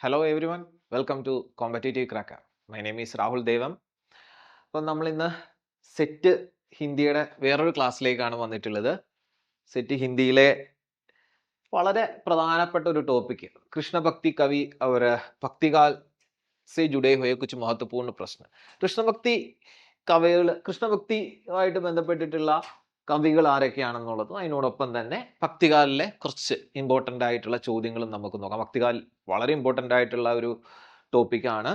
Hello everyone welcome to competitive cracker my name is Rahul Devam അപ്പം നമ്മളിന്ന് set ഹിന്ദിയുടെ വേറൊരു ക്ലാസ്സിലേക്കാണ് വന്നിട്ടുള്ളത്. സെറ്റ് ഹിന്ദിയിലെ വളരെ പ്രധാനപ്പെട്ട ഒരു ടോപ്പിക് കൃഷ്ണഭക്തി കവി അവർ ഭക്തികാൽ സെ ജുഡേ ഹോയെ കുറിച്ച് മഹത്വപൂർണ പ്രശ്നം. കൃഷ്ണഭക്തി കവികൾ കൃഷ്ണഭക്തിയുമായിട്ട് ബന്ധപ്പെട്ടിട്ടുള്ള കവികൾ ആരൊക്കെയാണെന്നുള്ളതും അതിനോടൊപ്പം തന്നെ ഭക്തികാലിലെ കുറച്ച് ഇമ്പോർട്ടൻ്റ് ആയിട്ടുള്ള ചോദ്യങ്ങളും നമുക്ക് നോക്കാം ഭക്തികാൽ വളരെ ഇമ്പോർട്ടൻ്റ് ആയിട്ടുള്ള ഒരു ടോപ്പിക്കാണ്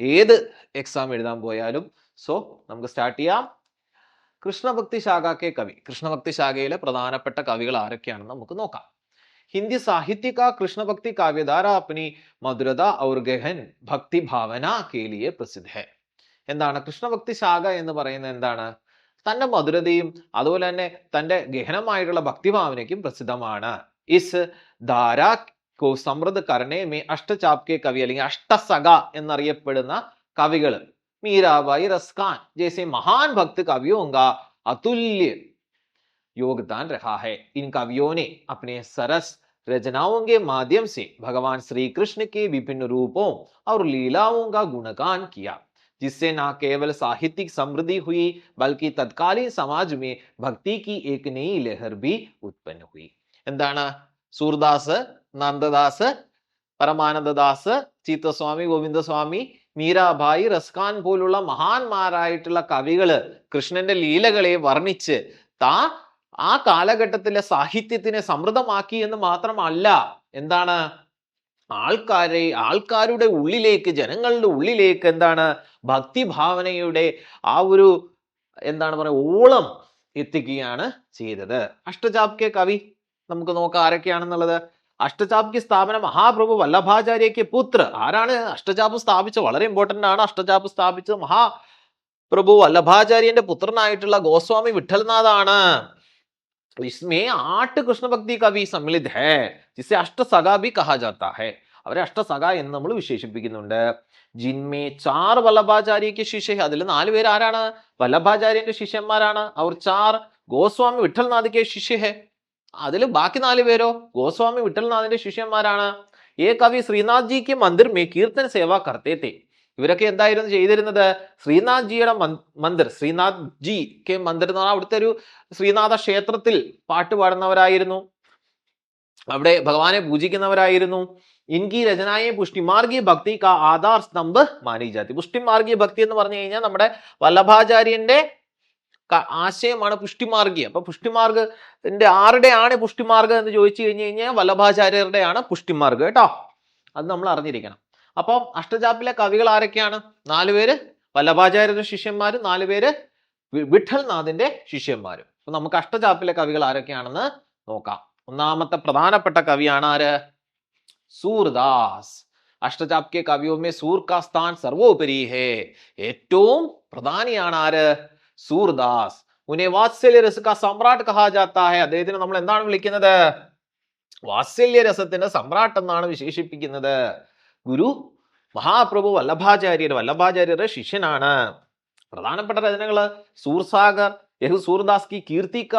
ഏത് എക്സാം എഴുതാൻ പോയാലും സോ നമുക്ക് സ്റ്റാർട്ട് ചെയ്യാം കൃഷ്ണഭക്തി ശാഖാക്കെ കവി കൃഷ്ണഭക്തി ശാഖയിലെ പ്രധാനപ്പെട്ട കവികൾ ആരൊക്കെയാണെന്ന് നമുക്ക് നോക്കാം ഹിന്ദി സാഹിത്യ का कृष्ण भक्ति काव्यधारा अपनी मधुरता और गहन ഭക്തി ഭാവന के लिए പ്രസിദ്ധ है എന്താണ് കൃഷ്ണഭക്തി ശാഖ എന്ന് പറയുന്നത് എന്താണ് തന്റെ മധുരതയും അതുപോലെ തന്നെ തന്റെ ഗഹനമായിട്ടുള്ള ഭക്തിഭാവനയ്ക്കും പ്രസിദ്ധമാണ് ഇസ് ധാര കോ സമൃദ്ധ കരണേ മേ അഷ്ടചാപ്കെ കവി അല്ലെങ്കിൽ അഷ്ടസഖ എന്നറിയപ്പെടുന്ന കവികൾ मीराबाई रस्कान जैसे महान भक्त कवियों का अतुल्य योगदान रहा है इन कवियों ने अपने सरस रचनाओं के माध्यम से भगवान श्री कृष्ण के विभिन्न रूपों और लीलाओं का गुणगान किया जिससे न केवल साहित्यिक समृद्धि हुई बल्कि तत्कालीन समाज में भक्ति की एक नई लहर भी उत्पन्न हुई എന്താണ് സൂർദാസ് നന്ദദാസ് പരമാനന്ദദാസ് ചീത്തസ്വാമി ഗോവിന്ദസ്വാമി മീരാഭായി റസ്കാൻ പോലുള്ള മഹാന്മാരായിട്ടുള്ള കവികള് കൃഷ്ണന്റെ ലീലകളെ വർണ്ണിച്ച് താ ആ കാലഘട്ടത്തിലെ സാഹിത്യത്തിനെ സമൃദ്ധമാക്കി എന്ന് മാത്രമല്ല എന്താണ് ആൾക്കാരെ ആൾക്കാരുടെ ഉള്ളിലേക്ക് ജനങ്ങളുടെ ഉള്ളിലേക്ക് എന്താണ് ഭക്തിഭാവനയുടെ ആ ഒരു എന്താണ് പറയുക ഓളം എത്തിക്കുകയാണ് ചെയ്തത് അഷ്ടചാപ്കെ കവി നമുക്ക് നോക്കാം ആരൊക്കെയാണെന്നുള്ളത് അഷ്ടചാപ് കി സ്ഥാപന മഹാപ്രഭു വല്ലഭാചാര്യക്ക് പുത്ര ആരാണ് അഷ്ടചാപ് സ്ഥാപിച്ച വളരെ ഇമ്പോർട്ടന്റ് ആണ് അഷ്ടചാപ് സ്ഥാപിച്ചത് മഹാപ്രഭു വല്ലഭാചാര്യന്റെ പുത്രനായിട്ടുള്ള ഗോസ്വാമി വിഠൽനാഥാണ് इसमें आठ कृष्ण भक्ति का भी सम्मिलित है जिसे अष्टसगा भी कहा जाता है അവരെ അഷ്ടസഖ എന്ന് നമ്മൾ വിശേഷിപ്പിക്കുന്നുണ്ട് ജിന്മേ ചാർ വല്ലഭാചാര്യക്ക് ശിഷ്യ. അതിൽ നാല് പേര് ആരാണ്? വല്ലഭാചാര്യന്റെ ശിഷ്യന്മാരാണ്. അവർ ചാർ ഗോസ്വാമി വിട്ടൽനാഥിക്ക് ശിഷ്യ. ഹെ അതിൽ ബാക്കി നാല് പേരോ? ഗോസ്വാമി വിട്ടൽനാഥിന്റെ ശിഷ്യന്മാരാണ്. ഏ കവി ശ്രീനാഥ് ജിക്ക് മന്ദിർ മേ കീർത്തന സേവ കർത്തേത്തെ. ഇവരൊക്കെ എന്തായിരുന്നു ചെയ്തിരുന്നത്? ശ്രീനാഥ് ജിയുടെ മന്ദിർ. ശ്രീനാഥ് ജി കെ മന്ദിർ എന്ന് പറഞ്ഞാൽ അവിടുത്തെ ഒരു ശ്രീനാഥ ക്ഷേത്രത്തിൽ പാട്ട് പാടുന്നവരായിരുന്നു. അവിടെ ഭഗവാനെ പൂജിക്കുന്നവരായിരുന്നു. ഇൻകി രചനായെ പുഷ്ടിമാർഗീയ ഭക്തി കാ ആധാർ സ്തംഭ് മാനി ജാതി. പുഷ്ടിമാർഗീയ ഭക്തി എന്ന് പറഞ്ഞു കഴിഞ്ഞാൽ നമ്മുടെ വല്ലഭാചാര്യന്റെ ആശയമാണ് പുഷ്ടിമാർഗീയ അപ്പൊ പുഷ്ടിമാർഗത്തിന്റെ ആരുടെയാണ് പുഷ്ടിമാർഗം എന്ന് ചോദിച്ചു കഴിഞ്ഞു കഴിഞ്ഞാൽ വല്ലഭാചാര്യരുടെയാണ് പുഷ്ടിമാർഗ് കേട്ടോ. അത് നമ്മൾ അറിഞ്ഞിരിക്കണം. അപ്പം അഷ്ടജാപ്പിലെ കവികൾ ആരൊക്കെയാണ്? നാലുപേര് വല്ലഭാചാര്യരുടെ ശിഷ്യന്മാര് നാലുപേര് വിഠൽനാഥിന്റെ ശിഷ്യന്മാരും. അപ്പൊ നമുക്ക് അഷ്ടജാപ്പിലെ കവികൾ ആരൊക്കെയാണെന്ന് നോക്കാം. ഒന്നാമത്തെ പ്രധാനപ്പെട്ട കവിയാണ് ആര് സൂർദാസ്. അഷ്ടചാപ്യ കവിയോമേ സൂർകാസ്താൻ സൂർ കാ സ്ഥാൻ സർവോപരി ഹേ. ഏറ്റവും പ്രധാനിയാണ് ആര് സൂർദാസ്. ഉനെ വാത്സല്യ രസ സമ്രാട്ട് കഹാ ജാത്താ ഹെ. അദ്ദേഹത്തിന് നമ്മൾ എന്താണ് വിളിക്കുന്നത്? വാത്സല്യ രസത്തിന്റെ സമ്രാട്ട് എന്നാണ് വിശേഷിപ്പിക്കുന്നത്. ഗുരു മഹാപ്രഭു വല്ലഭാചാര്യർ വല്ലഭാചാര്യരുടെ ശിഷ്യനാണ്. പ്രധാനപ്പെട്ട രചനകൾ സൂർസാഗർ യഹു സൂർദാസ് കി കീർത്തിക്ക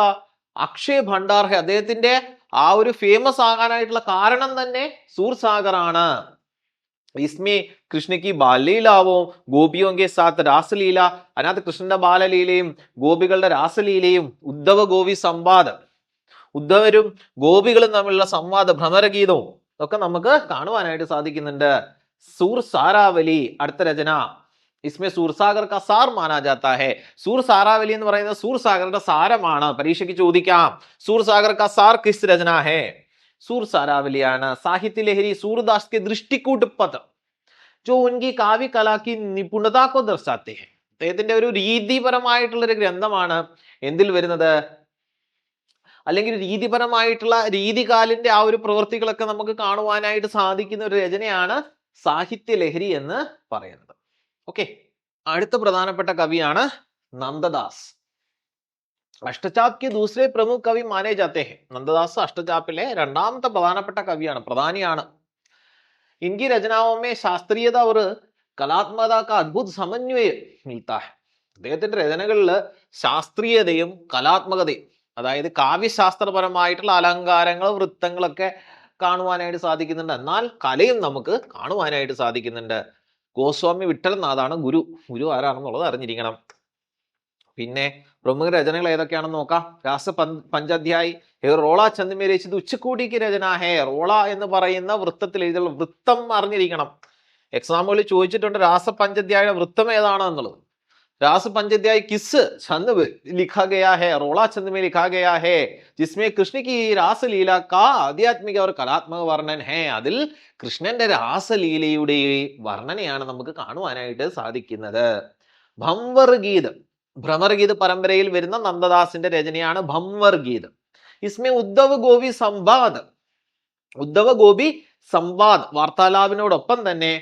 അക്ഷയ് ഭണ്ഡാർ ഹെ അദ്ദേഹത്തിന്റെ ആ ഒരു ഫേമസ് ആകാനായിട്ടുള്ള കാരണം തന്നെ സൂർസാഗർ ആണ് ഇസ്മി കൃഷ്ണയ്ക്ക് ബാലലീലാവും ഗോപിയോ സാത്ത് രാസലീല അതിനകത്ത് കൃഷ്ണന്റെ ബാലലീലയും ഗോപികളുടെ രാസലീലയും ഉദ്ധവ ഗോപി സംവാദം. ഉദ്ധവരും ഗോപികളും തമ്മിലുള്ള സംവാദ ഭ്രമരഗീതവും ഒക്കെ നമുക്ക് കാണുവാനായിട്ട് സാധിക്കുന്നുണ്ട്. സൂർ സാരാവലി അടുത്ത രചന. ഇസ്മേ സൂർസാഗർ കാ സാർ മാനാ ജാത്താ ഹെ സൂർ സാരാവലി എന്ന് പറയുന്നത് സൂർസാഗറുടെ സാരമാണ് പരീക്ഷയ്ക്ക് ചോദിക്കാം സൂർസാഗർ കാ സാർ കിസ് രചന ഹെ സൂർ സാരാവലിയാണ് സാഹിത്യ ലഹരി സൂർദാസ് के दृष्टिकूट पद जो उनकी काव्य कला की निपुणता को दर्शाते हैं അദ്ദേഹത്തിന്റെ ഒരു രീതിപരമായിട്ടുള്ള ഒരു ഗ്രന്ഥമാണ് എന്തിൽ വരുന്നത് അല്ലെങ്കിൽ രീതിപരമായിട്ടുള്ള രീതികാലിന്റെ ആ ഒരു പ്രവൃത്തികളൊക്കെ നമുക്ക് കാണുവാനായിട്ട് സാധിക്കുന്ന ഒരു രചനയാണ് സാഹിത്യ ലഹരി എന്ന് പറയുന്നത് ഓക്കെ അടുത്ത പ്രധാനപ്പെട്ട കവിയാണ് നന്ദദാസ്. അഷ്ടചാപ്പ് ദൂസരെ പ്രമുഖ കവി മാനേജ് അദ്ദേഹം നന്ദദാസ് അഷ്ടചാപ്പിലെ രണ്ടാമത്തെ പ്രധാനപ്പെട്ട കവിയാണ് പ്രധാനിയാണ്. ഇൻകി രചനാവുമേ ശാസ്ത്രീയത അവർ കലാത്മകത അത്ഭുത സമന്വയം മിൽത്താ അദ്ദേഹത്തിന്റെ രചനകളിൽ ശാസ്ത്രീയതയും കലാത്മകതയും അതായത് കാവ്യശാസ്ത്രപരമായിട്ടുള്ള അലങ്കാരങ്ങൾ വൃത്തങ്ങളൊക്കെ കാണുവാനായിട്ട് സാധിക്കുന്നുണ്ട്. എന്നാൽ കലയും നമുക്ക് കാണുവാനായിട്ട് സാധിക്കുന്നുണ്ട്. ഗോസ്വാമി വിട്ടൽനാഥാണ് ഗുരു. ഗുരു ആരാണെന്നുള്ളത് അറിഞ്ഞിരിക്കണം. പിന്നെ പ്രമുഖ രചനകൾ ഏതൊക്കെയാണെന്ന് നോക്കാം. രാസ പഞ്ച- പഞ്ചാധ്യായി. റോള ചന്ദ്മേ ഉച്ചക്കോടിക്ക് രചന. ഹേ റോള എന്ന് പറയുന്ന വൃത്തത്തിൽ എഴുതിയുള്ള വൃത്തം അറിഞ്ഞിരിക്കണം. എക്സാമ്പിളിൽ ചോദിച്ചിട്ടുണ്ട് രാസ പഞ്ചാധ്യായ വൃത്തം ഏതാണ് എന്നുള്ളത്. रास किस छंद में लिखा गया है रोड़ा छंद में लिखा गया है जिसमें कृष्ण की रासलीला का ആധ്യാത്മിക और കലാത്മക വർണ്ണൻ ഹേ അതിൽ കൃഷ്ണന്റെ രാസലീലയുടെ വർണ്ണനയാണ് നമുക്ക് കാണുവാനായിട്ട് സാധിക്കുന്നത് ഭംവർ ഗീത് ഭ്രമർ ഗീത് പരമ്പരയിൽ വരുന്ന നന്ദദാസിന്റെ രചനയാണ് ഭംവർ ഗീത് ഇസ്മേ ഉദ്ധവ് ഗോപി സംവാദ് ഉദ്ധവ ഗോപി സംവാദ് വാർത്താലാപിനോടൊപ്പം തന്നെ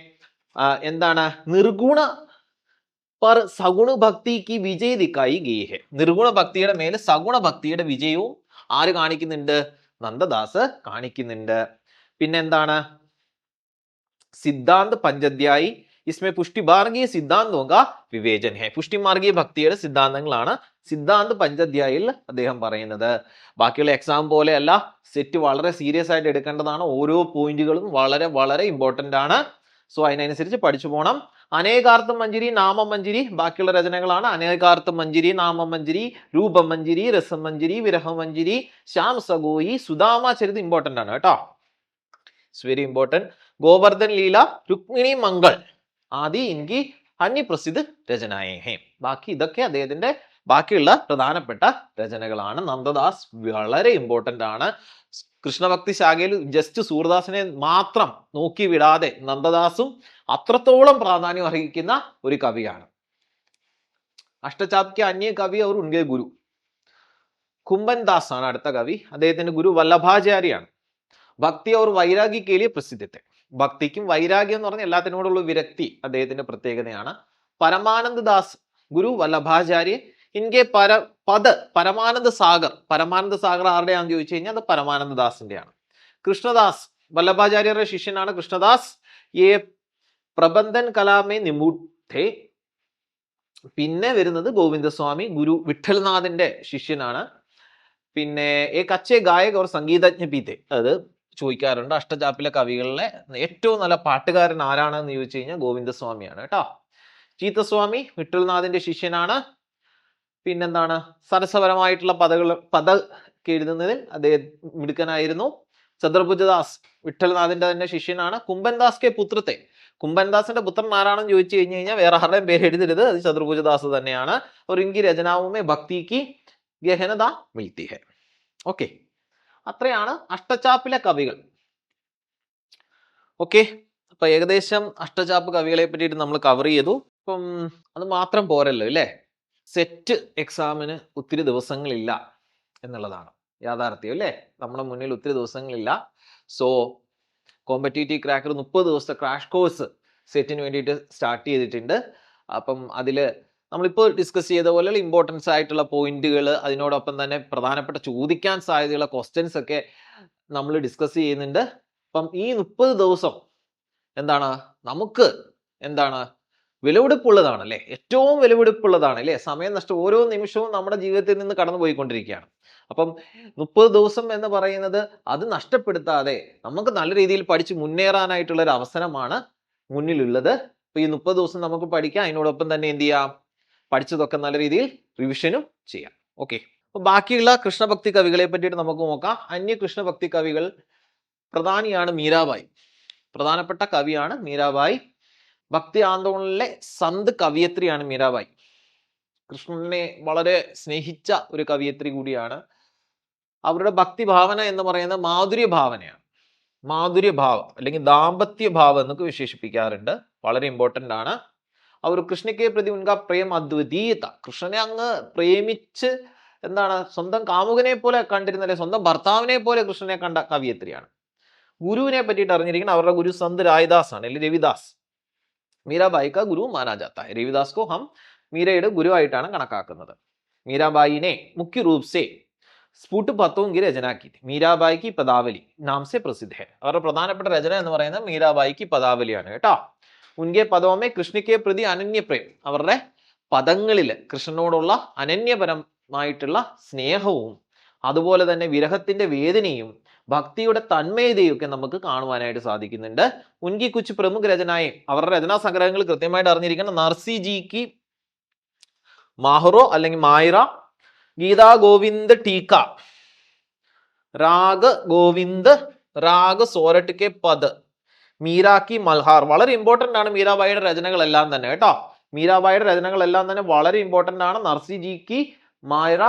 ആ, എന്താണ് നിർഗുണ പർ സഗുണ ഭക്തി കി വിജയ് ദിക്കായി ഗീ ഹെ നിർഗുണ ഭക്തിയുടെ മേൽ സഗുണ ഭക്തിയുടെ വിജയവും ആര് കാണിക്കുന്നുണ്ട്? നന്ദദാസ് കാണിക്കുന്നുണ്ട്. പിന്നെന്താണ്? സിദ്ധാന്ത് പഞ്ചധ്യായി ഇസ്മേ പുഷ്ടിമാർഗീയ സിദ്ധാന്തവും വിവേചൻ ഹെ. പുഷ്ടിമാർഗീയ ഭക്തിയുടെ സിദ്ധാന്തങ്ങളാണ് സിദ്ധാന്ത് പഞ്ചധ്യായിൽ അദ്ദേഹം പറയുന്നത്. ബാക്കിയുള്ള എക്സാം പോലെയല്ല സെറ്റ് വളരെ സീരിയസ് ആയിട്ട് എടുക്കേണ്ടതാണ്. ഓരോ പോയിന്റുകളും വളരെ വളരെ ഇമ്പോർട്ടന്റ് ആണ്. സോ അതിനനുസരിച്ച് പഠിച്ചു പോകണം അനേകാർത്ഥ മഞ്ജരി നാമമഞ്ജരി ബാക്കിയുള്ള രചനകളാണ് അനേകാർത്ഥ മഞ്ജരി രസം രൂപമഞ്ജരി വിരഹം മഞ്ജരി ശ്യാം സഗോയി സുദാമ ചരിത് ഇമ്പോർട്ടന്റ് ആണ് കേട്ടോ. It's very important Govardhan Leela Rukmini Mangal ആദി എനിക്ക് അന്യപ്രസിദ്ധ രചനായേ ബാക്കി ഇതൊക്കെ അദ്ദേഹത്തിന്റെ ബാക്കിയുള്ള പ്രധാനപ്പെട്ട രചനകളാണ്. നന്ദദാസ് വളരെ ഇമ്പോർട്ടന്റ് ആണ്. കൃഷ്ണഭക്തി ശാഖയിൽ ജസ്റ്റ് സൂർദാസിനെ മാത്രം നോക്കി വിടാതെ നന്ദദാസും അത്രത്തോളം പ്രാധാന്യം അർഹിക്കുന്ന ഒരു കവിയാണ്. അഷ്ടചാപ്ക്ക് അന്യ കവി അവർ ഉൻകെ ഗുരു. കുംഭൻ ദാസ് ആണ് അടുത്ത കവി. അദ്ദേഹത്തിന്റെ ഗുരു വല്ലഭാചാര്യാണ്. ഭക്തി അവർ വൈരാഗ്യ കേലിയ പ്രസിദ്ധത്തെ. ഭക്തിക്കും വൈരാഗ്യം എന്ന് പറഞ്ഞ എല്ലാത്തിനോടുള്ള വിരക്തി അദ്ദേഹത്തിന്റെ പ്രത്യേകതയാണ്. പരമാനന്ദ ദാസ് ഗുരു വല്ലഭാചാര്യ ഇൻകെ പര പദ പരമാനന്ദ സാഗർ. പരമാനന്ദ സാഗർ ആരുടെയാണെന്ന് ചോദിച്ചു കഴിഞ്ഞാൽ അത് പരമാനന്ദദാസിന്റെയാണ്. കൃഷ്ണദാസ് വല്ലഭാചാര്യരുടെ ശിഷ്യനാണ് കൃഷ്ണദാസ്. ഏ പ്രബന്ധൻ കലാമേ നിമൂഢേ. പിന്നെ വരുന്നത് ഗോവിന്ദസ്വാമി ഗുരു വിഠൽനാഥിന്റെ ശിഷ്യനാണ്. പിന്നെ ഏ കച്ചേ ഗായക് ഓർ സംഗീതജ്ഞ പീത്തെ അത് ചോദിക്കാറുണ്ട് അഷ്ടചാപ്പിലെ കവികളിലെ ഏറ്റവും നല്ല പാട്ടുകാരൻ ആരാണെന്ന് ചോദിച്ചു കഴിഞ്ഞാൽ ഗോവിന്ദസ്വാമിയാണ് കേട്ടോ. ചീത്തസ്വാമി വിട്ടൽനാഥിന്റെ ശിഷ്യനാണ്. പിന്നെന്താണ്? സരസപരമായിട്ടുള്ള പദകൾ പദ കെഴുതുന്നതിൽ അദ്ദേഹം മിടുക്കനായിരുന്നു. ചന്ദ്രഭുജദാസ് വിട്ടൽനാഥിന്റെ തന്നെ ശിഷ്യനാണ്. കുംഭൻദാസ് കെ പുത്രത്തെ. കുംഭൻദാസിന്റെ പുത്രൻ ആരാണെന്ന് ചോദിച്ചു കഴിഞ്ഞു കഴിഞ്ഞാൽ വേറെ ആരുടെയും പേര് എഴുതരുത്. അത് ചന്ദ്രഭുജദാസ് തന്നെയാണ്. ഒരു ഇങ്കി രചനാവുമേ ഭക്തിക്ക് ഗഹനത മിൽത്തി ഓക്കെ. അത്രയാണ് അഷ്ടചാപ്പിലെ കവികൾ. ഓക്കെ. അപ്പൊ ഏകദേശം അഷ്ടചാപ്പ് കവികളെ പറ്റിയിട്ട് നമ്മൾ കവർ ചെയ്തു. അപ്പം അത് മാത്രം പോരല്ലോ ഇല്ലേ സെറ്റ് എക്സാമിന് ഒത്തിരി ദിവസങ്ങളില്ല എന്നുള്ളതാണ് യാഥാർത്ഥ്യം അല്ലേ? നമ്മുടെ മുന്നിൽ ഒത്തിരി ദിവസങ്ങളില്ല. സോ കോമ്പറ്റേറ്റീവ് ക്രാക്കർ മുപ്പത് ദിവസത്തെ ക്രാഷ് കോഴ്സ് സെറ്റിന് വേണ്ടിയിട്ട് സ്റ്റാർട്ട് ചെയ്തിട്ടുണ്ട്. അപ്പം അതിൽ നമ്മളിപ്പോൾ ഡിസ്കസ് ചെയ്ത പോലെയുള്ള ഇമ്പോർട്ടൻസ് ആയിട്ടുള്ള പോയിന്റുകൾ അതിനോടൊപ്പം തന്നെ പ്രധാനപ്പെട്ട ചോദിക്കാൻ സാധ്യതയുള്ള ക്വസ്റ്റ്യൻസ് ഒക്കെ നമ്മൾ ഡിസ്കസ് ചെയ്യുന്നുണ്ട്. അപ്പം ഈ മുപ്പത് ദിവസം എന്താണ്? നമുക്ക് എന്താണ് വിലപിടിപ്പുള്ളതാണ് അല്ലേ ഏറ്റവും വിലപിടിപ്പുള്ളതാണ് അല്ലേ സമയം നഷ്ടം. ഓരോ നിമിഷവും നമ്മുടെ ജീവിതത്തിൽ നിന്ന് കടന്നു പോയിക്കൊണ്ടിരിക്കുകയാണ് അപ്പം മുപ്പത് ദിവസം എന്ന് പറയുന്നത് അത് നഷ്ടപ്പെടുത്താതെ നമുക്ക് നല്ല രീതിയിൽ പഠിച്ച് മുന്നേറാനായിട്ടുള്ള ഒരു അവസരമാണ് മുന്നിലുള്ളത്. അപ്പൊ ഈ മുപ്പത് ദിവസം നമുക്ക് പഠിക്കാം. അതിനോടൊപ്പം തന്നെ എന്ത് ചെയ്യാം? പഠിച്ചതൊക്കെ നല്ല രീതിയിൽ റിവിഷനും ചെയ്യാം. ഓക്കെ. അപ്പൊ ബാക്കിയുള്ള കൃഷ്ണഭക്തി കവികളെ പറ്റിയിട്ട് നമുക്ക് നോക്കാം. അന്യ കൃഷ്ണഭക്തി കവികൾ പ്രധാനിയാണ് മീരാബായി. പ്രധാനപ്പെട്ട കവിയാണ് മീരാബായി. ഭക്തി ആന്തോളനിലെ സന്ത് കവിയത്രിയാണ് മീരാബായി. കൃഷ്ണനെ വളരെ സ്നേഹിച്ച ഒരു കവിയത്രി കൂടിയാണ്. അവരുടെ ഭക്തിഭാവന എന്ന് പറയുന്നത് മാധുര്യ ഭാവനയാണ് മാധുര്യ ഭാവം അല്ലെങ്കിൽ ദാമ്പത്യ ഭാവം എന്നൊക്കെ വിശേഷിപ്പിക്കാറുണ്ട്. വളരെ ഇമ്പോർട്ടന്റ് ആണ്. അവർ കൃഷ്ണയ്ക്ക് പ്രതി ഉൻക പ്രേം അദ്വിതീയത. കൃഷ്ണനെ അങ്ങ് പ്രേമിച്ച് എന്താണ് സ്വന്തം കാമുകനെ പോലെ കണ്ടിരുന്ന അല്ലെ സ്വന്തം ഭർത്താവിനെ പോലെ കൃഷ്ണനെ കണ്ട കവിയത്രിയാണ്. ഗുരുവിനെ പറ്റിയിട്ട് അറിഞ്ഞിരിക്കണം അവരുടെ ഗുരു സന്ത് രായദാസ് ആണ് അല്ലെങ്കിൽ രവിദാസ്. മീരാബായി ക ഗുരു മാനാ ജാത്ത രവിദാസ് കോ ഹം മീരയുടെ ഗുരുവായിട്ടാണ് കണക്കാക്കുന്നത്. മീരാബായിനെ മുഖ്യ രൂപ സെ സ്ഫുട്ട് പത്വവും കി രചനാക്കി മീരാബായിക്ക് കി പദാവലി നാംസെ പ്രസിദ്ധ. അവരുടെ പ്രധാനപ്പെട്ട രചന എന്ന് പറയുന്നത് മീരാബായിക്ക് പദാവലിയാണ് കേട്ടോ. മുൻകെ പദോമേ കൃഷ്ണയ്ക്ക് പ്രതി അനന്യപ്രേം അവരുടെ പദങ്ങളിൽ കൃഷ്ണനോടുള്ള അനന്യപരമായിട്ടുള്ള സ്നേഹവും അതുപോലെ തന്നെ വിരഹത്തിന്റെ വേദനയും ഭക്തിയുടെ തന്മയതയൊക്കെ നമുക്ക് കാണുവാനായിട്ട് സാധിക്കുന്നുണ്ട്. ഉൻകി കുച്ച് പ്രമുഖ രചനയെ അവരുടെ രചനാ സംഗ്രഹങ്ങൾ കൃത്യമായിട്ട് അറിഞ്ഞിരിക്കണം നർസി ജിക്ക് മാഹറോ അല്ലെങ്കിൽ മായിറ ഗീതാ ഗോവിന്ദ് ടീക്ക രാഗ ഗോവിന്ദ് രാഗ സോരട്ട് കെ പദ് മീരാക്കി മൽഹാർ. വളരെ ഇമ്പോർട്ടന്റ് ആണ് മീരാബായിയുടെ രചനകളെല്ലാം തന്നെ കേട്ടോ. മീരാബായിയുടെ രചനകളെല്ലാം തന്നെ വളരെ ഇമ്പോർട്ടന്റ് ആണ് നർസി ജിക്ക് മായറ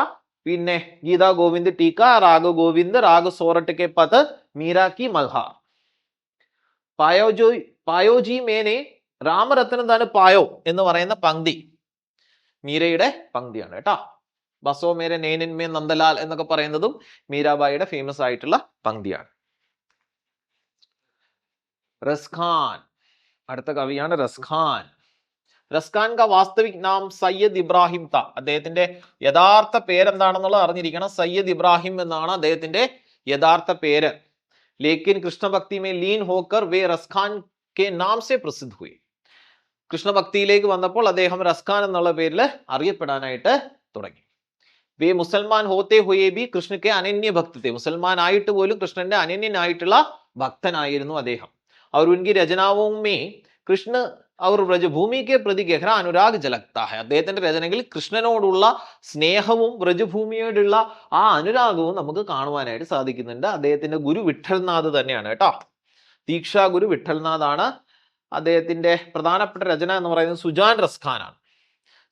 പിന്നെ ഗീതാ ഗോവിന്ദ് ടീക്ക രാഗ ഗോവിന്ദ് രാഗ സോറട്ട് കെ പത് മീരാക്കി മൽഹാർ പായോജോ പായോജി മേനെ രാമരത്നം താന് പായോ എന്ന് പറയുന്ന പങ്ക്തി. മീരയുടെ പങ്ക്തിയാണ് കേട്ടോ. ബസോ മേരെ നേനിന്മേ നന്ദലാൽ എന്നൊക്കെ പറയുന്നതും മീരാബായിയുടെ ഫേമസ് ആയിട്ടുള്ള പങ്ക്തിയാണ്. റസ്ഖാൻ. അടുത്ത കവിയാണ് റസ്ഖാൻ. റസ്കാൻ ക വാസ്തവിക് നാം സയ്യദ് ഇബ്രാഹിം ത. അദ്ദേഹത്തിന്റെ യഥാർത്ഥ പേരെന്താണെന്നുള്ളത് അറിഞ്ഞിരിക്കണം. സയ്യദ് ഇബ്രാഹിം എന്നാണ് അദ്ദേഹത്തിന്റെ യഥാർത്ഥ പേര്. ലേക്കിൻ കൃഷ്ണഭക്തി മേ ലീൻ ഹോക്കർ വേ റസ്ഖാൻ കെ നാം സെ പ്രസിദ്ധ ഹുയി. കൃഷ്ണഭക്തിയിലേക്ക് വന്നപ്പോൾ അദ്ദേഹം റസ്ഖാൻ എന്നുള്ള പേരിൽ അറിയപ്പെടാനായിട്ട് തുടങ്ങി. വേ മുസൽമാൻ ഹോത്തെ ഹുയെ ബി കൃഷ്ണക്ക് അനന്യ ഭക്തത്തെ. മുസൽമാൻ ആയിട്ട് പോലും കൃഷ്ണന്റെ അനന്യനായിട്ടുള്ള ഭക്തനായിരുന്നു അദ്ദേഹം. അവർ ഉൻകി രചനാവും മേ കൃഷ്ണ അവർ വ്രജഭൂമിക്ക് പ്രതി ഗഹ്ര അനുരാഗ് ജലക്താഹ. അദ്ദേഹത്തിന്റെ രചനകളിൽ കൃഷ്ണനോടുള്ള സ്നേഹവും വ്രജഭൂമിയോടുള്ള ആ അനുരാഗവും നമുക്ക് കാണുവാനായിട്ട് സാധിക്കുന്നുണ്ട്. അദ്ദേഹത്തിന്റെ ഗുരു വിഠൽനാഥ് തന്നെയാണ് കേട്ടോ. ദീക്ഷാ ഗുരു വിട്ടൽനാഥാണ് അദ്ദേഹത്തിന്റെ പ്രധാനപ്പെട്ട രചന എന്ന് പറയുന്നത് സുജാൻ റസ്ഖാനാണ്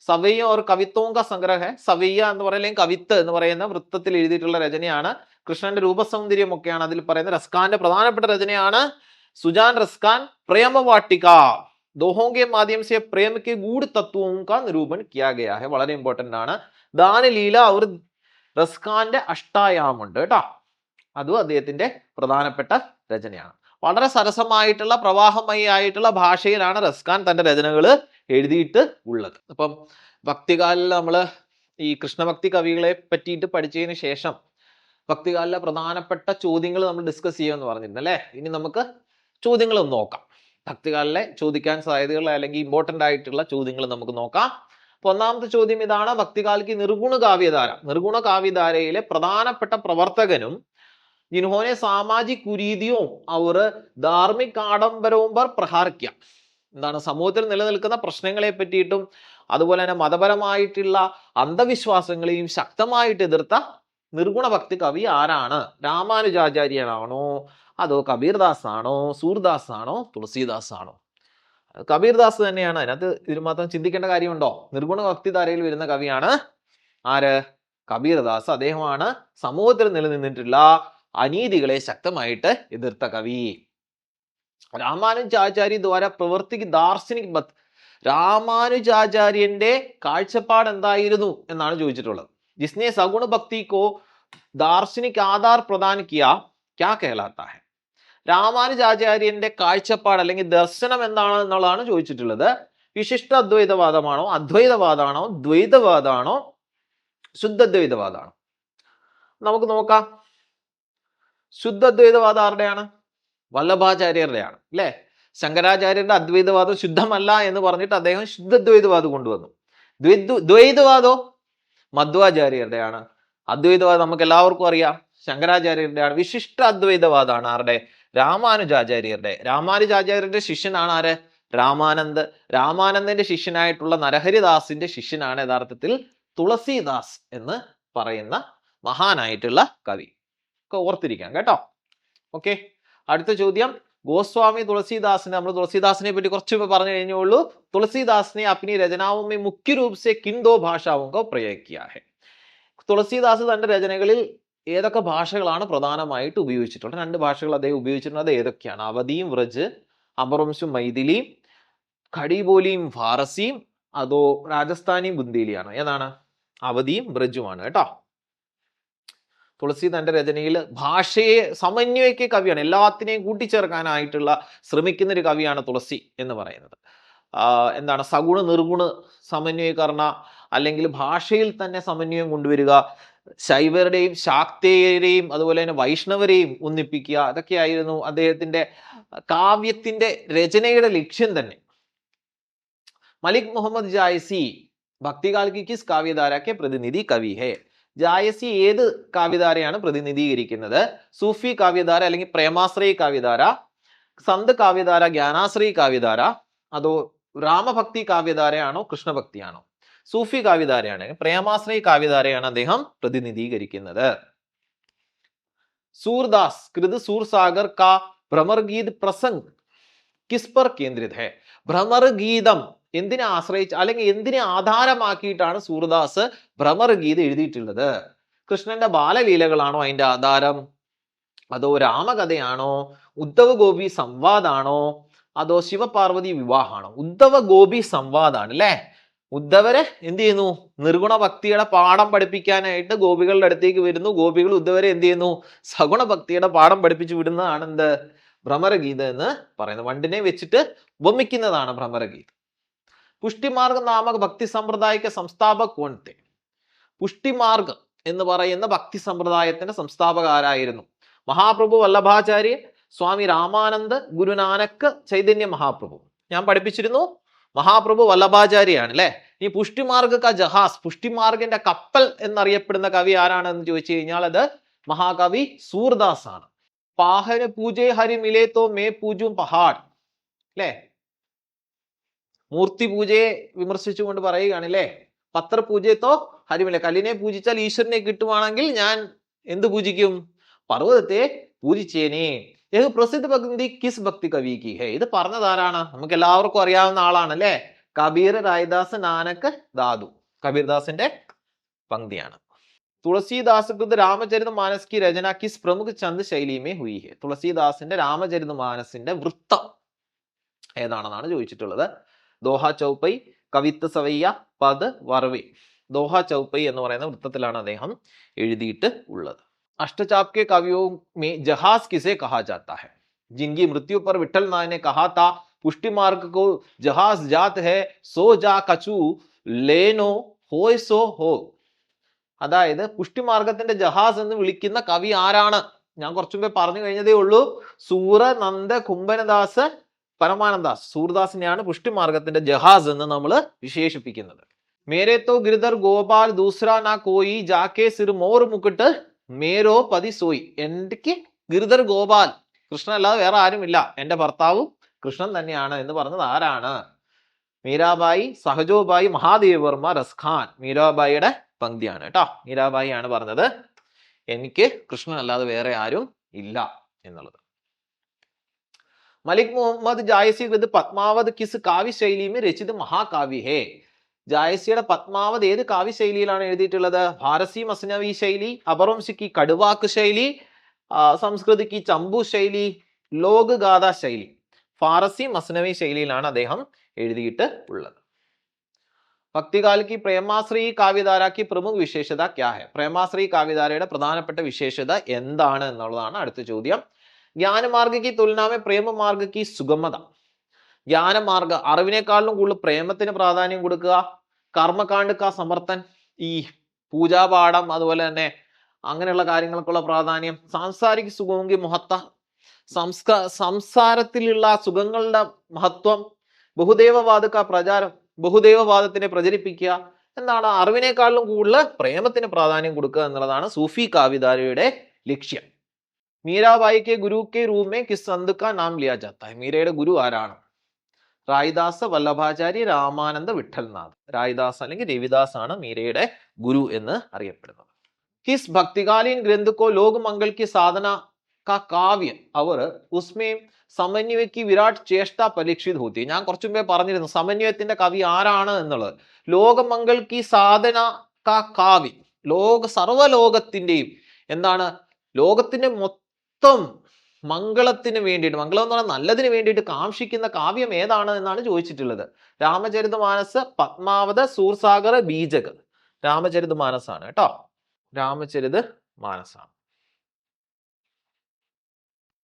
സവയ്യ ഒരു കവിത്വവും സംഗ്രഹ സവയ്യ എന്ന് പറയുന്ന കവിത്ത് എന്ന് പറയുന്ന വൃത്തത്തിൽ എഴുതിയിട്ടുള്ള രചനയാണ്. കൃഷ്ണന്റെ രൂപസൗന്ദര്യം ഒക്കെയാണ് അതിൽ പറയുന്നത്. റസ്ഖാന്റെ പ്രധാനപ്പെട്ട രചനയാണ് സുജാൻ റസ്ഖാൻ പ്രേമവാട്ടിക. दोहों के माध्यम से प्रेम के गूढ़ तत्वों का निरूपण किया गया है വളരെ ഇമ്പോർട്ടന്റ് ആണ് ദാനലീല ഒരു റസ്ഖാന്റെ അഷ്ടായാമുണ്ട് കേട്ടോ അതും അദ്ദേഹത്തിന്റെ പ്രധാനപ്പെട്ട രചനയാണ് വളരെ സരസമായിട്ടുള്ള പ്രവാഹമയായിട്ടുള്ള ഭാഷയിലാണ് റസ്ഖാൻ തന്റെ രചനകൾ എഴുതിയിട്ട് ഉള്ളത് അപ്പം ഭക്തികാലിൽ നമ്മൾ ഈ കൃഷ്ണഭക്തി കവികളെ പറ്റിയിട്ട് പഠിച്ചതിന് ശേഷം ഭക്തികാലിലെ പ്രധാനപ്പെട്ട ചോദ്യങ്ങൾ നമ്മൾ ഡിസ്കസ് ചെയ്യുമെന്ന് പറഞ്ഞിരുന്നു അല്ലേ ഇനി നമുക്ക് ചോദ്യങ്ങൾ ഒന്ന് നോക്കാം ഭക്തികാലിലെ ചോദിക്കാൻ സാധ്യതയുള്ള അല്ലെങ്കിൽ ഇമ്പോർട്ടന്റ് ആയിട്ടുള്ള ചോദ്യങ്ങൾ നമുക്ക് നോക്കാം. അപ്പോൾ ഒന്നാമത്തെ ചോദ്യം ഇതാണ് ഭക്തികാലിക്ക് നിർഗുണ കാവ്യധാര. നിർഗുണ കാവ്യധാരയിലെ പ്രധാനപ്പെട്ട പ്രവർത്തകനും ജിൻഹോനെ സാമാജിക് കുരീതിയും അവർ ധാർമ്മിക ആഡംബരവും പർ പ്രഹാരിക്കുക. എന്താണ് സമൂഹത്തിൽ നിലനിൽക്കുന്ന പ്രശ്നങ്ങളെ പറ്റിയിട്ടും അതുപോലെ തന്നെ മതപരമായിട്ടുള്ള അന്ധവിശ്വാസങ്ങളെയും ശക്തമായിട്ട് എതിർത്ത നിർഗുണ ഭക്തി കവി ആരാണ്? രാമാനുജാചാര്യനാണോ? അതോ കബീർദാസ് ആണോ സൂർദാസ് ആണോ തുളസീദാസ് ആണോ കബീർദാസ് തന്നെയാണ്. അതിനകത്ത് ഇതിൽ മാത്രം ചിന്തിക്കേണ്ട കാര്യമുണ്ടോ? നിർഗുണ ഭക്തിധാരയിൽ വരുന്ന കവിയാണ് ആര്? കബീർദാസ്. അദ്ദേഹമാണ് സമൂഹത്തിൽ നിലനിന്നിട്ടുള്ള അനീതികളെ ശക്തമായിട്ട് എതിർത്ത കവി. രാമാനുജാചാര്യ ദ്വാര പ്രവർത്തിക്ക് ദാർശനിക് ബത് രാമാനുജാചാര്യന്റെ കാഴ്ചപ്പാട് എന്തായിരുന്നു എന്നാണ് ചോദിച്ചിട്ടുള്ളത്. ജിസ്നെ സഗുണ ഭക്തിക്കോ ദാർശനിക് ആധാർ പ്രദാനിക്കിയ ക്യാ കേലാത്ത ഹെ? രാമാനുജാചാര്യന്റെ കാഴ്ചപ്പാട് അല്ലെങ്കിൽ ദർശനം എന്താണ് എന്നുള്ളതാണ് ചോദിച്ചിട്ടുള്ളത്. വിശിഷ്ട അദ്വൈതവാദമാണോ അദ്വൈതവാദമാണോ ദ്വൈതവാദമാണോ ശുദ്ധദ്വൈതവാദമാണോ നമുക്ക് നോക്കാം. ശുദ്ധദ്വൈതവാദം ആരുടെയാണ്? വല്ലഭാചാര്യരുടെയാണ് അല്ലേ? ശങ്കരാചാര്യരുടെ അദ്വൈതവാദം ശുദ്ധമല്ല എന്ന് പറഞ്ഞിട്ട് അദ്ദേഹം ശുദ്ധദ്വൈതവാദം കൊണ്ടുവന്നു. ദ്വൈത ദ്വൈതവാദോ? മധ്വാചാര്യരുടെയാണ്. അദ്വൈതവാദം നമുക്ക് എല്ലാവർക്കും അറിയാം. ശങ്കരാചാര്യരുടെയാണ്. വിശിഷ്ട അദ്വൈതവാദമാണ് ആരുടെ? രാമാനുജാചാര്യരുടെ രാമാനുജാചാര്യരുടെ ശിഷ്യനാണ് ആര്? രാമാനന്ദ്. രാമാനന്ദന്റെ ശിഷ്യനായിട്ടുള്ള നരഹരിദാസിന്റെ ശിഷ്യനാണ് യഥാർത്ഥത്തിൽ തുളസിദാസ് എന്ന് പറയുന്ന മഹാനായിട്ടുള്ള കവി. ഒക്കെ ഓർത്തിരിക്കാം കേട്ടോ. ഓക്കെ. അടുത്ത ചോദ്യം. ഗോസ്വാമി തുളസീദാസിനെ നമ്മൾ തുളസീദാസിനെ പറ്റി കുറച്ച് പറഞ്ഞു കഴിഞ്ഞുള്ളൂ. തുളസീദാസിനെ അപ്നി രചനാവുമേ മുഖ്യ രൂപ സെ കിൻ ദോ ഭാഷാവും പ്രയോഗിക്കുക തുളസീദാസ് തന്റെ രചനകളിൽ ഏതൊക്കെ ഭാഷകളാണ് പ്രധാനമായിട്ട് ഉപയോഗിച്ചിട്ടുള്ളത്? രണ്ട് ഭാഷകൾ അദ്ദേഹം ഉപയോഗിച്ചിട്ടുള്ളത് ഏതൊക്കെയാണ്? അവധിയും വ്രജ് അമർവംശും മൈഥിലിയും ഖടിബോലിയും ഫാറസിയും അതോ രാജസ്ഥാനിയും ബുന്ദേലിയാണ്? ഏതാണ്? അവധിയും വ്രജുമാണ് കേട്ടോ. തുളസി തന്റെ രചനയിൽ ഭാഷയെ സമന്വയിക്ക കവിയാണ്. എല്ലാത്തിനെയും കൂട്ടിച്ചേർക്കാനായിട്ടുള്ള ശ്രമിക്കുന്ന ഒരു കവിയാണ് തുളസി എന്ന് പറയുന്നത്. എന്താണ്? സഗുണ നിർഗുണ സമന്വയീകരണ അല്ലെങ്കിൽ ഭാഷയിൽ തന്നെ സമന്വയം കൊണ്ടുവരിക ശൈവരുടെയും ശാക്തേയരെയും അതുപോലെ തന്നെ വൈഷ്ണവരെയും ഒന്നിപ്പിക്കുക. അതൊക്കെയായിരുന്നു അദ്ദേഹത്തിന്റെ കാവ്യത്തിന്റെ രചനയുടെ ലക്ഷ്യം തന്നെ. മലിക് മുഹമ്മദ് ജായസി ഭക്തികാൽക്കി കിസ് പ്രതിനിധി കവി ഹേ. ജായസി ഏത് കാവ്യധാരയാണ് പ്രതിനിധീകരിക്കുന്നത്? സൂഫി കാവ്യധാര അല്ലെങ്കിൽ പ്രേമാശ്രയ കാവ്യധാര സന്ത് കാവ്യധാര ജ്ഞാനാശ്രയ കാവ്യധാര അതോ രാമഭക്തി കാവ്യധാരയാണോ കൃഷ്ണഭക്തിയാണോ? സൂഫി കാവ്യധാരയാണ്. പ്രേമാശ്രയി കാവ്യധാരയാണ് അദ്ദേഹം പ്രതിനിധീകരിക്കുന്നത്. സൂർദാസ് കൃത് സൂർസാഗർ കാ ഭ്രമർഗീത് പ്രസംഗ് കിസ്പർ കേന്ദ്രിത ഭ്രമർഗീതം എന്തിനെ ആശ്രയിച്ച് അല്ലെങ്കിൽ എന്തിനെ ആധാരമാക്കിയിട്ടാണ് സൂർദാസ് ഭ്രമർഗീത് എഴുതിയിട്ടുള്ളത്? കൃഷ്ണന്റെ ബാലലീലകളാണോ അതിന്റെ ആധാരം? അതോ രാമകഥയാണോ? ഉദ്ധവ് ഗോപി സംവാദാണോ? അതോ ശിവപാർവതി വിവാഹമാണോ? ഉദ്ധവ ഗോപി സംവാദാണ് അല്ലേ? ഉദ്ധവരെ എന്ത് ചെയ്യുന്നു? നിർഗുണ ഭക്തിയുടെ പാഠം പഠിപ്പിക്കാനായിട്ട് ഗോപികളുടെ അടുത്തേക്ക് വരുന്നു. ഗോപികൾ ഉദ്ധവരെ എന്ത് ചെയ്യുന്നു? സഗുണ ഭക്തിയുടെ പാഠം പഠിപ്പിച്ചു വിടുന്നതാണ് എന്ത്? ഭ്രമരഗീത എന്ന് പറയുന്നത്. വണ്ടിനെ വെച്ചിട്ട് ഉപമിക്കുന്നതാണ് ഭ്രമരഗീത. പുഷ്ടിമാർഗ നാമക ഭക്തി സമ്പ്രദായിക സംസ്ഥാപക് കോൺത്തെ പുഷ്ടിമാർഗം എന്ന് പറയുന്ന ഭക്തി സമ്പ്രദായത്തിന്റെ സംസ്ഥാപക ആരായിരുന്നു? മഹാപ്രഭു വല്ലഭാചാര്യ സ്വാമി രാമാനന്ദ് ഗുരുനാനക്ക് ചൈതന്യ മഹാപ്രഭു. ഞാൻ പഠിപ്പിച്ചിരുന്നു മഹാപ്രഭു വല്ലഭാചാര്യാണ് അല്ലേ ഈ പുഷ്ടിമാർഗ ക ജഹാസ് പുഷ്ടിമാർഗിന്റെ കപ്പൽ എന്നറിയപ്പെടുന്ന കവി ആരാണെന്ന് ചോദിച്ചു കഴിഞ്ഞാൽ അത് മഹാകവി സൂർദാസ് ആണ് പാഹന പൂജേ ഹരി മിലേ തോ മേ പൂജും പഹാഡ് അല്ലേ? മൂർത്തി പൂജയെ വിമർശിച്ചുകൊണ്ട് പറയുകയാണ് അല്ലേ പത്രപൂജയത്തോ ഹരിമില കല്ലിനെ പൂജിച്ചാൽ ഈശ്വരനെ കിട്ടുവാണെങ്കിൽ ഞാൻ എന്ത് പൂജിക്കും? പർവതത്തെ പൂജിച്ചേനെ. ഏത് പ്രസിദ്ധ ഭക്തി കിസ് ഭക്തി കവി കി ഹേ. ഇത് പറഞ്ഞതാരാണ്? നമുക്ക് എല്ലാവർക്കും അറിയാവുന്ന ആളാണ് അല്ലേ കബീർ രായദാസ് നാനക്ക് ദാദു. കബീർദാസിന്റെ പങ്ക്തിയാണ്. തുളസീദാസ് കൃത് രാമചരിത മാനസ് കി രചന കിസ് പ്രമുഖ ചന്ദ് ശൈലിയുമേ ഹുയി ഹെ. തുളസീദാസിന്റെ രാമചരിത മാനസിന്റെ വൃത്തം ഏതാണെന്നാണ് ചോദിച്ചിട്ടുള്ളത്. ദോഹ ചൗപ്പൈ കവിത്ത് സവയ്യ പദ് വറവി. ദോഹ ചൗപ്പൈ എന്ന് പറയുന്ന വൃത്തത്തിലാണ് അദ്ദേഹം എഴുതിയിട്ട് ഉള്ളത്. अष्टचाप के कवियों में जहाज किसे कहा जाता है जिनकी मृत्यु पर विठल नाय ने कहा था पुष्टि मार्ग को जहाज जात है सो जा कछु लेनो ഹോയ് സോ ഹോ അതായത് പുഷ്ടിമാർഗത്തിന്റെ ജഹാസ് എന്ന് വിളിക്കുന്ന കവി ആരാണ് ഞാൻ കുറച്ചു മുമ്പേ പറഞ്ഞു കഴിഞ്ഞതേ ഉള്ളൂ സൂര നന്ദ കുംഭനദാസ് പരമാനന്ദാസ് സൂർദാസിനെയാണ് പുഷ്ടിമാർഗത്തിന്റെ ജഹാസ് എന്ന് നമ്മൾ വിശേഷിപ്പിക്കുന്നത് മേരെ തോ ഗിരിധർ ഗോപാൽ ദൂസറ നാ കോയി ജാക്കെ സിർ മോർ മുക്കിട്ട് മേരോ പതി സോയി. എനിക്ക് ഗിരിധർ ഗോപാൽ. കൃഷ്ണൻ അല്ലാതെ വേറെ ആരുമില്ല. എന്റെ ഭർത്താവും കൃഷ്ണൻ തന്നെയാണ് എന്ന് പറഞ്ഞത് ആരാണ്? മീരാബായി സഹജോബായി മഹാദേവ് വർമ്മ റസ്ഖാൻ മീരാബായിയുടെ പങ്ക്തിയാണ് കേട്ടോ. മീരാബായി ആണ് പറഞ്ഞത്. എനിക്ക് കൃഷ്ണൻ അല്ലാതെ വേറെ ആരും ഇല്ല എന്നുള്ളത്. മലിക് മുഹമ്മദ് ജായസി പത്മാവത് കിസ് കാവ്യ ശൈലിയും രചിത് മഹാകാവ്യ. ഹേ ജായസിയുടെ പത്മാവത് ഏത് കാവ്യശൈലിയിലാണ് എഴുതിയിട്ടുള്ളത്? ഭാരസി മസ്നവി ശൈലി അപർവംശിക്ക് കടുവാക്ക് ശൈലി സംസ്കൃതിക്ക് ചമ്പു ശൈലി ലോകഗാഥ ശൈലി. ഫാറസി മസ്നവി ശൈലിയിലാണ് അദ്ദേഹം എഴുതിയിട്ട് ഉള്ളത്. ഭക്തികാലിക്ക് പ്രേമാശ്രീ കാവ്യധാര പ്രമുഖ വിശേഷത ക്യാ പ്രേമാശ്രീ കാവ്യധാരയുടെ പ്രധാനപ്പെട്ട വിശേഷത എന്താണ് എന്നുള്ളതാണ് അടുത്ത ചോദ്യം. ജ്ഞാനമാർഗ കി തുലനാമെ പ്രേമമാർഗ സുഗമത. ജ്ഞാനമാർഗ അറിവിനേക്കാളും കൂടുതൽ പ്രേമത്തിന് പ്രാധാന്യം കൊടുക്കുക കർമ്മകാണ്ട് സമർത്ഥൻ ഈ പൂജാപാഠം അതുപോലെ തന്നെ അങ്ങനെയുള്ള കാര്യങ്ങൾക്കുള്ള പ്രാധാന്യം സാംസാരിക സുഖമെങ്കിൽ മഹത്ത സംസ്കാ സംസാരത്തിലുള്ള സുഖങ്ങളുടെ മഹത്വം ബഹുദേവവാദക്ക പ്രചാരം ബഹുദേവവാദത്തിനെ പ്രചരിപ്പിക്കുക എന്താണ് അറിവിനേക്കാളും കൂടുതൽ പ്രേമത്തിന് പ്രാധാന്യം കൊടുക്കുക എന്നുള്ളതാണ് സൂഫി കാവ്യധാരയുടെ ലക്ഷ്യം. മീരാബായിക്കെ ഗുരു കെ റൂമേ കിസ് സന്ത് കാ നാം ലിയാ ജാത്ത. മീരയുടെ ഗുരു ആരാണ്? റായിദാസ് വല്ലഭാചാരി രാമാനന്ദ വിഠൽനാഥ്. രായിദാസ് അല്ലെങ്കിൽ രവിദാസ് ആണ് മീരയുടെ ഗുരു എന്ന് അറിയപ്പെടുന്നത്. ഹിസ് ഭക്തികാലീൻ ഗ്രന്ഥക്കോ ലോക മംഗൾ സാധന കാവ്യം. അവർ ഉസ്മയും സമന്വയ്ക്ക് വിരാട് ചേഷ്ട പരീക്ഷിത് ഹൂത്തി ഞാൻ കുറച്ചു മുമ്പേ പറഞ്ഞിരുന്നു സമന്വയത്തിന്റെ കവി ആരാണ് എന്നുള്ളത്. ലോകമംഗൾ കി സാധന കാവ്യം. ലോക സർവലോകത്തിന്റെയും എന്താണ്? ലോകത്തിന്റെ മൊത്തം മംഗളത്തിന് വേണ്ടിയിട്ട് മംഗളം എന്ന് പറഞ്ഞാൽ നല്ലതിന് വേണ്ടിയിട്ട് കാംക്ഷിക്കുന്ന കാവ്യം ഏതാണ് എന്നാണ് ചോദിച്ചിട്ടുള്ളത്. രാമചരിത മാനസ് പത്മാവത സൂർസാഗർ ബീജക. രാമചരിത മാനസാണ് കേട്ടോ. രാമചരിത് മാനസാണ്.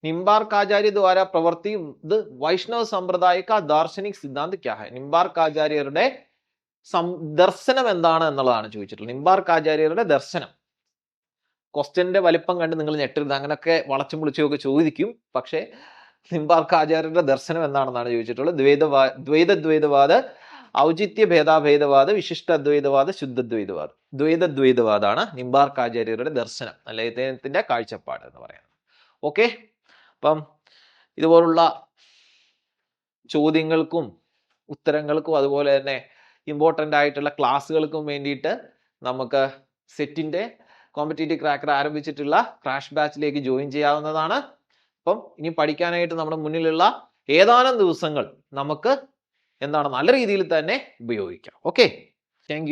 നിംബാർക്കാചാര്യ ദ്വാര പ്രവർത്തി ഇത് വൈഷ്ണവ സമ്പ്രദായ ദാർശനിക ദാർശനിക് സിദ്ധാന്ത് നിംബാർക്കാചാര്യരുടെ സം ദർശനം എന്താണ് എന്നുള്ളതാണ് ചോദിച്ചിട്ടുള്ളത്. നിംബാർക്കാചാര്യരുടെ ദർശനം. ക്വസ്റ്റ്യന്റെ വലിപ്പം കണ്ട് നിങ്ങൾ ഞെട്ടരുത്. അങ്ങനെയൊക്കെ വളച്ചും വിളിച്ചുമൊക്കെ ചോദിക്കും. പക്ഷേ നിംബാർക്കാചാര്യരുടെ ദർശനം എന്താണെന്നാണ് ചോദിച്ചിട്ടുള്ളത്. ദ്വൈതവാ ദ്വൈതദ്വൈതവാദ ഔചിത്യ ഭേദാഭേദവാദ വിശിഷ്ട അദ്വൈതവാദ ശുദ്ധദ്വൈതവാദം. ദ്വൈതദ്വൈതവാദാണ് നിമ്പാർക്കാചാര്യരുടെ ദർശനം അല്ലെ? ഇദ്ദേഹത്തിന്റെ കാഴ്ചപ്പാട് എന്ന് പറയുന്നത്. ഓക്കെ? അപ്പം ഇതുപോലുള്ള ചോദ്യങ്ങൾക്കും ഉത്തരങ്ങൾക്കും അതുപോലെ തന്നെ ഇമ്പോർട്ടന്റ് ആയിട്ടുള്ള ക്ലാസ്സുകൾക്കും വേണ്ടിയിട്ട് നമുക്ക് സെറ്റിന്റെ കോമ്പറ്റേറ്റീവ് ക്രാക്കർ ആരംഭിച്ചിട്ടുള്ള ക്രാഷ് ബാച്ചിലേക്ക് ജോയിൻ ചെയ്യാവുന്നതാണ്. അപ്പം ഇനി പഠിക്കാനായിട്ട് നമ്മുടെ മുന്നിലുള്ള ഏതാനും ദിവസങ്ങൾ നമുക്ക് എന്താണ് നല്ല രീതിയിൽ തന്നെ ഉപയോഗിക്കാം. Okay thank